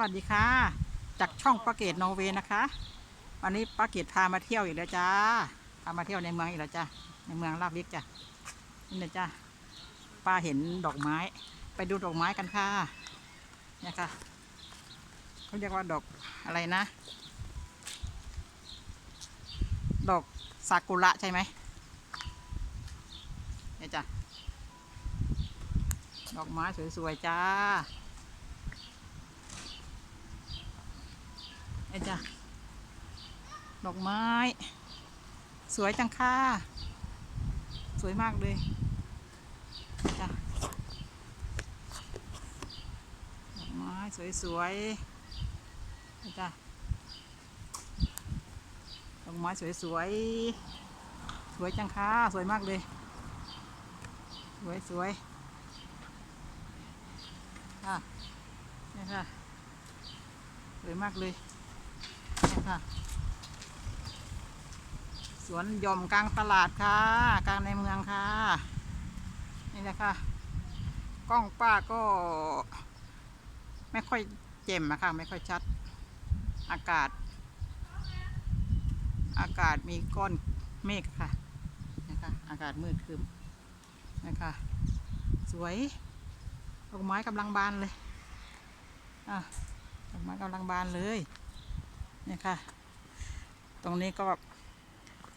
วัสดีค่ะ จากช่องปาเกตนอร์เวย์นะคะ วันนี้ปาเกตพามาเที่ยวอีกแล้วจ้า พามาเที่ยวในเมืองอีกแล้วจ้าในเมืองลาบวิกจ้ะนี่นะจ้าป้าเห็นดอกไม้ ไปดูดอกไม้กันค่ะเนี่ยค่ะเขาเรียกว่าดอกอะไรนะ ดอกซากุระใช่ไหมเนี่ยจ้ะดอกไม้สวยๆจ้า อ้จ้ะดอกไม้ สวยจังค่ะ สวยมากเลยจ้ะดอกไม้สวยๆไอ้จ้ะดอกไม้สวยๆ สวยจังค่ะ สวยมากเลย สวยสวยๆค่ะนี่ค่ะ สวยมากเลย ค่ะ สวนหย่อมกลางตลาดค่ะ กลางในเมืองค่ะ นี่แหละค่ะกล้องป้าก็ ไม่ค่อยเจ็มอะค่ะไม่ค่อยชัด อากาศ อากาศมีก้อนเมฆค่ะนะคะอากาศมืดครึมนะคะสวยดอกไม้กำลังบานเลยอะดอกไม้กำลังบานเลย นี่ยค่ะ ตรงนี้ก็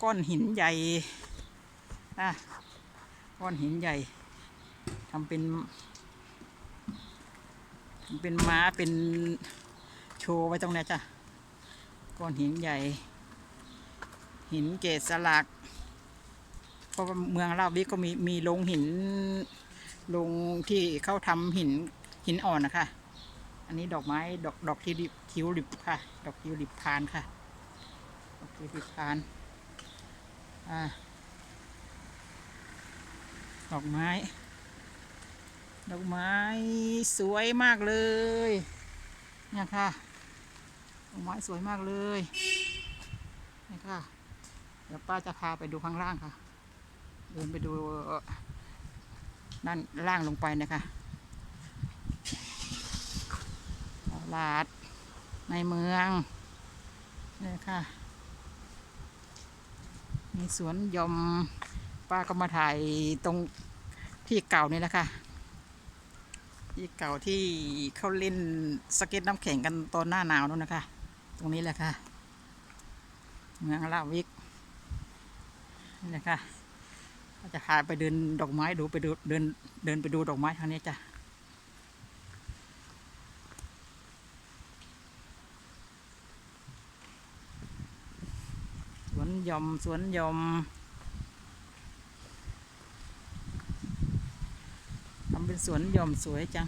ก้อนหินใหญ่อะก้อนหินใหญ่ทำเป็นทำเป็นม้าเป็นโชว์ไว้ตรงนี้จ้ะก้อนหินใหญ่ หินเกศสลักเพราะเมืองลาวิกก็มีมีโรงหินโรงที่เขาทำหินหินอ่อนนะคะ อันนี้ดอกไม้ดอกดอกทิวลิปทิวลิปค่ะ ดอกทิวลิปพานค่ะ ดอกทิวลิปพาน อ่า ดอกไม้ ดอกไม้สวยมากเลย เนี่ยค่ะ ดอกไม้สวยมากเลยนี่ค่ะ เดี๋ยวป้าจะพาไปดูข้างล่างค่ะ เดินไปดูนั่นล่างลงไปนะคะ ต ลาดในเมืองนี่ค่ะ มีสวนยมป้าก็มาถ่ายตรงที่เก่านี่แหละค่ะ ที่เก่าที่เขาเล่นสเก็ตน้ำแข็งกันตอนหน้าหนาวนู่นนะคะ ตรงนี้แหละค่ะ เมืองลาวิกนี่แหละค่ะจะพาไปเดินดอกไม้ดูไปดูเดินเดินไปดูดอกไม้ทางนี้จ้ะ สวน หยอมสวนหยอมทำเป็นสวนหย่อมสวยจัง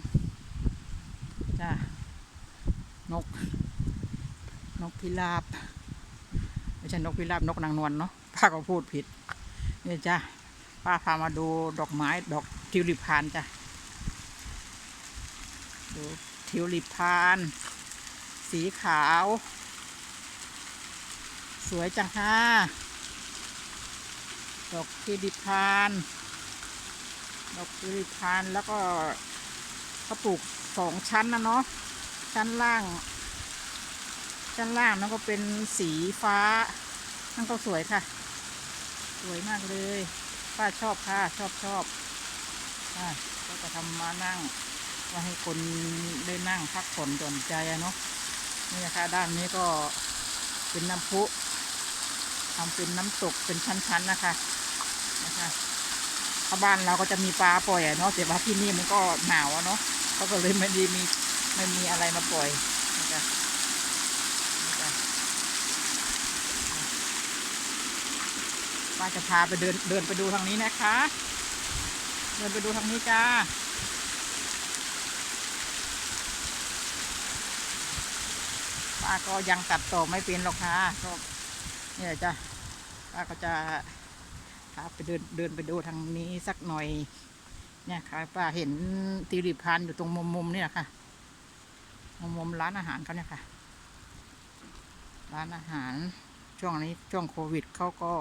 จ้า นก นกพิราบ ไม่ใช่นกพิราบนกนางนวลเนาะป้าก็พูดผิด เนี่ยจ้า ป้าพามาดูดอกไม้ดอกทิวลิปพานจ้ะดูทิวลิปพาน สีขาว สวยจังค่ะดอกทิวลิพานดอกทิวลิพานแล้วก็เขาปลูกสองชั้นนะเนาะชั้นล่าง ชั้นล่างนั่นก็เป็นสีฟ้า นั่นก็สวยค่ะ สวยมากเลยป้าชอบค่ะชอบชอบอ่าก็จะทำมานั่งไว้ให้คนได้นั่งพักผ่อนหย่อนใจเนาะนี่นะคะด้านนี้ก็เป็นน้ำพุ ทำเป็นน้ำตกเป็นชั้นๆนะคะนะคะถ้าบ้านเราก็จะมีปลาปล่อยเนาะแต่ว่าที่นี่มันก็หนาวเนาะเขาก็เลยไม่ได้มีไม่มีอะไรมาปล่อยนะคะนี่จ้ะป้าจะพาไปเดินเดินไปดูทางนี้นะคะ เดินไปดูทางนี้จ้าป้าก็ยังตัดต่อไม่เป็นหรอกค่ะก็เนี่ยจ้ะ ป้าก็จะพาไปเดินเดินไปดูทางนี้สักหน่อย เนี่ยค่ะป้าเห็นติริพันธ์อยู่ตรงมุมมุมๆนี่ยค่ะมุมมุมร้านอาหารเขาเนี่ยค่ะ ร้านอาหารช่วงนี้ช่วงโควิดเขาก็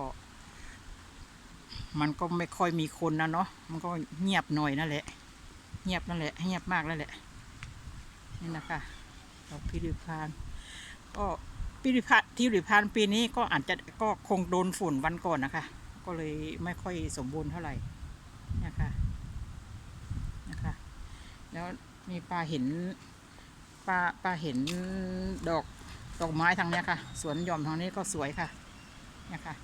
มันก็ไม่ค่อยมีคนนะเนาะมันก็เงียบหน่อยนั่นแหละ เงียบนั่นแหละเงียบมากนั่นแหละนี่นะคะดอกพิริพานก็ พิริพานทิริพานปีนี้ก็อาจจะก็คงโดนฝุ่นวันก่อนนะคะ ก็เลยไม่ค่อยสมบูรณ์เท่าไหร่นะคะนะคะ แล้วมีปลาเห็นปลาปลาเห็นดอกดอกไม้ทางนี้ค่ะ สวนยอมทางนี้ก็สวยค่ะนี่ค่ะ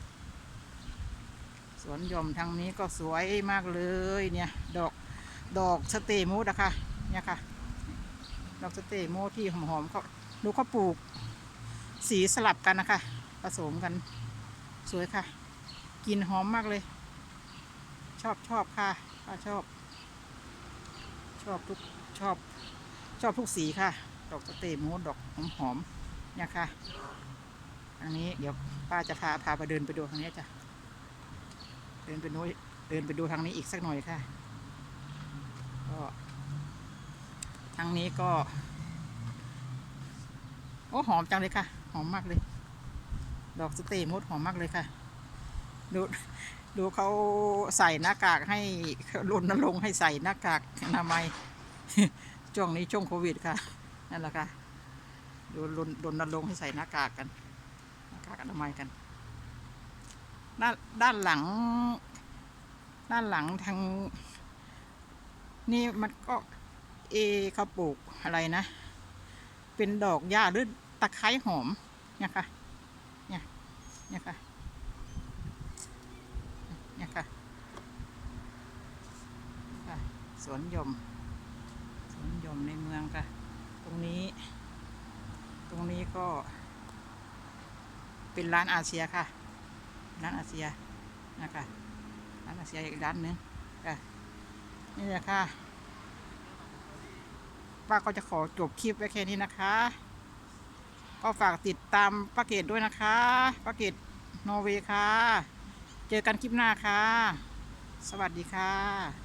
สวนยอมทางนี้ก็สวยมากเลยเนี่ยดอกดอกสเตมูดอะคะเนี่ยค่ะดอกสเตมูดที่หอมๆเขาดูเขาปลูก สีสลับกันนะคะ ผสมกันสวยค่ะกลินหอมมากเลย ชอบชอบค่ะป้าชอบ ชอบทุกชอบ ชอบทุกสีค่ะ ดอกสเตมูดดอกหอมหอมๆเนี่ยค่ะอันนี้เดี๋ยวป้าจะพาพาไปเดินไปดูทางนี้จ้ะเดินไปโน้เดินไปดูทางนี้อีกสักหน่อยค่ะก็ทางนี้ก็ โอ้หอมจังเลยค่ะ อมมากเลย ดอกสเตย์มดหอมมากเลยค่ะ ดูดูเขาใส่หน้ากากให้รณรงค์ให้ใส่หน้ากากอนามัยช่วงนี้ช่วงโควิดค่ะนั่นแหละค่ะดูรณรณรงค์ให้ใส่หน้ากากกันหน้ากากอนามัยกัน ด้านด้านหลัง ด้านหลังทาง นี่มันก็เอเขาปลูกอะไรนะ เป็นดอกหญ้าหรือะไคร้หอมเนี่ยค่ะเนี่ยเนี่ยค่ะเนี่ยค่ะสวนหยม สวนหยมในเมืองค่ะ ตรงนี้ ตรงนี้ก็ เป็นร้านอาเซียค่ะ ร้านอาเซียนะคะร้านอาเซียอีกร้านหนึงค่ะนี่แหละค่ะป้าก็จะขอจบคลิปไว้แค่นี้นะคะ ก็ฝากติดตามป้าเกตด้วยนะคะป้าเกตนเวค่ะ เจอกันคลิปหน้าค่ะ สวัสดีค่ะ